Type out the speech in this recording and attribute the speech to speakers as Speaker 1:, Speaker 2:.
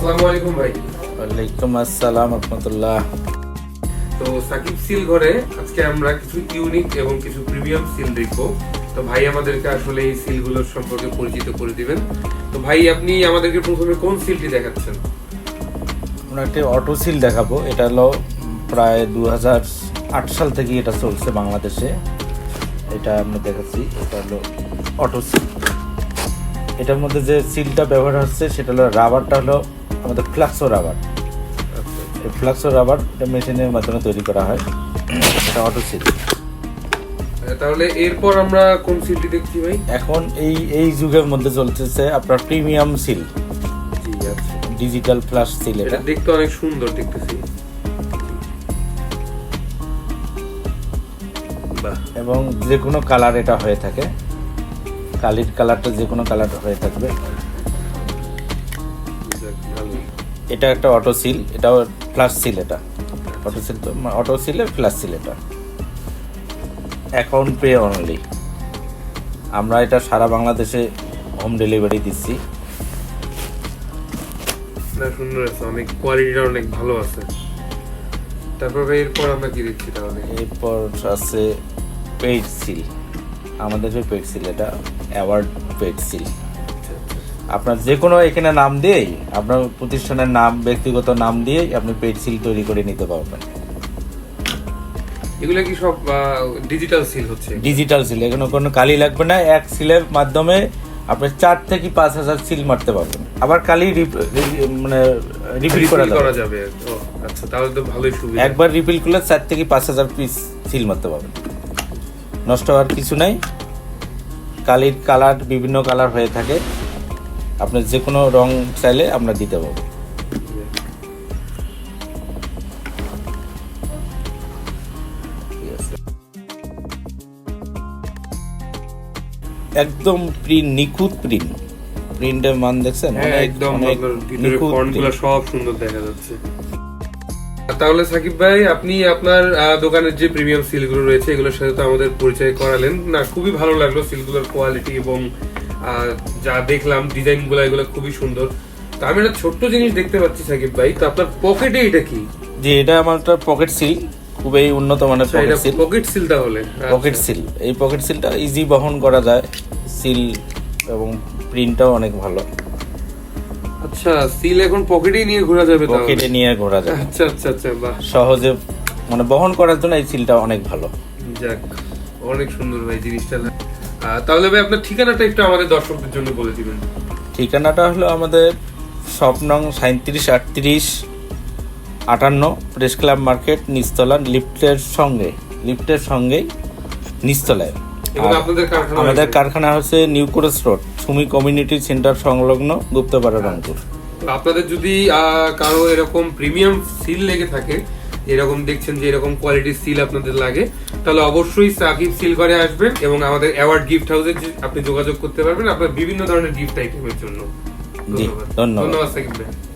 Speaker 1: আসসালামু আলাইকুম ভাই।
Speaker 2: ওয়ালাইকুম আসসালাম রহমতুল্লাহ।
Speaker 1: তো সাকিব সিল ঘরে আজকে আমরা কিছু ইউনিক এবং কিছু প্রিমিয়াম সিল দেখব। তো ভাই আমাদেরকে আসলে এই সিলগুলোর সম্পর্কে পরিচিত করে দিবেন। তো ভাই আপনি আমাদেরকে প্রথমে কোন সিলটি দেখাচ্ছেন?
Speaker 2: আমরা একটি অটো সিল দেখাবো। এটা হলো প্রায় দু আট সাল থেকে এটা চলছে বাংলাদেশে। এটা আমরা দেখাচ্ছি। এটা হলো অটো সিল এটার মধ্যে যে সিলটা ব্যবহার হচ্ছে সেটা হলো রাবারটা হলো আমাদের ফ্লাক্সো রাবার।
Speaker 1: আচ্ছা।
Speaker 2: এই ফ্লাক্সো রাবার মেশিনের মাধ্যমে তৈরি করা হয়। এটা অটো সিল
Speaker 1: তাহলে এরপর আমরা কোন সিলটি দেখছি ভাই?
Speaker 2: এখন এই এই যুগের মধ্যে চলতেছে আপনার প্রিমিয়াম সিল
Speaker 1: আচ্ছা।
Speaker 2: ডিজিটাল ফ্লাশ সিল
Speaker 1: এটা।
Speaker 2: এটা
Speaker 1: দেখতে অনেক সুন্দর দেখতেছি।
Speaker 2: এবং যে কোনো কালার এটা হয়ে থাকে। কালির কালারটা যে কোনো কালার হয়ে থাকবে। এটা একটা অটো সিল এটাও ফ্লাশ সিল এটা। অটো সিল তো অটো সিলে ফ্লাশ সিল এটা। অ্যাকাউন্ট পে অনলি আমরা এটা সারা বাংলাদেশে হোম ডেলিভারি দিচ্ছি।
Speaker 1: না সুন্দর আছে অনেক কোয়ালিটিটা অনেক ভালো আছে। তারপর এরপর আমরা কি দেখছি তাহলে?
Speaker 2: এরপর আছে পেইড সিল আমাদের যে পেইড সিল এটা অ্যাওয়ার্ড পেইড সিল। আপনার যে কোনো এখানে নাম দিয়েই আপনার প্রতিষ্ঠানের নাম ব্যক্তিগত নাম দিয়েই আপনি পেইড সিল তৈরি করে নিতে পারবেন।
Speaker 1: এগুলো কি সব ডিজিটাল সিল হচ্ছে?
Speaker 2: ডিজিটাল সিল এখানে কোনো কালি লাগবে না। এক সিলের মাধ্যমে আপনি চার থেকে পাঁচ হাজার সিল মারতে পারবেন। আবার কালি মানে রিপিল করা যাবে।
Speaker 1: আচ্ছা তাহলে তো ভালোই সুবিধা।
Speaker 2: একবার রিপিল করলে চার থেকে পাঁচ হাজার পিস সিল মারতে পারবেন। নষ্ট হওয়ার কিছু নাই। কালির কালার বিভিন্ন কালার হয়ে থাকে। আপনার যে কোনো রং চাইলে আমরা দিতে পারব। একদম প্রিন্ট নিখুঁত প্রিন্ট প্রিন্টের মান দেখছেন?
Speaker 1: হ্যাঁ একদম ফন্টগুলো সব সুন্দর দেখা যাচ্ছে। তাহলে সাকিব ভাই আপনি আপনার দোকানের যে প্রিমিয়াম সিলগুলো রয়েছে এগুলোর সাথে তো আমাদের পরিচয় করালেন। না খুবই ভালো লাগল সিলগুলোর কোয়ালিটি এবং যা দেখলাম ডিজাইনগুলো এগুলো খুবই সুন্দর। তো আমি একটা ছোট্ট জিনিস দেখতে পাচ্ছি সাকিব ভাই। তো আপনার পকেটে এটা কি?
Speaker 2: জি এটা আমার একটা পকেট সিল। খুবই উন্নত মানের
Speaker 1: আচ্ছা,
Speaker 2: পকেট সিল।
Speaker 1: পকেট সিল তাহলে।
Speaker 2: পকেট
Speaker 1: আচ্ছা।
Speaker 2: সিল। এই পকেট সিলটা ইজি বহন করা যায়। সিল এবং প্রিন্টটাও অনেক ভালো।
Speaker 1: আচ্ছা সিল এখন পকেটেই নিয়ে ঘোরা যাবে তাহলে।
Speaker 2: পকেটে নিয়ে ঘোরা যায়
Speaker 1: আচ্ছা আচ্ছা আচ্ছা বাহ।
Speaker 2: সহজে মানে বহন করার জন্য এই সিলটা অনেক ভালো।
Speaker 1: যাক অনেক সুন্দর ভাই জিনিসটা। তাহলে ভাই আপনার ঠিকানাটা একটু আমাদের দর্শকদের জন্য বলে দিবেন।
Speaker 2: ঠিকানাটা হলো আমাদের স্বপ্নং সাঁত্রিশ আটত্রিশ আটান্ন প্রেস ক্লাব মার্কেট নিচতলা লিফটের সঙ্গে লিফটের সঙ্গেই নিচতলায়। আমাদের কারখানা হচ্ছে new cross road Sumi community centre সংলগ্ন গুপ্তপাড়া রংপুর।
Speaker 1: আপনাদের যদি কারও এরকম প্রিমিয়াম সিল লেগে থাকে এরকম দেখছেন যে এরকম কোয়ালিটির সিল আপনাদের লাগে। তাহলে অবশ্যই সাকিব সিল করে আসবেন এবং আমাদের অ্যাওয়ার্ড গিফট হাউসে আপনি যোগাযোগ করতে পারবেন আপনার বিভিন্ন ধরনের গিফট আইটেমের জন্য।
Speaker 2: ধন্যবাদ।
Speaker 1: ধন্যবাদ। সাকিব ভাই।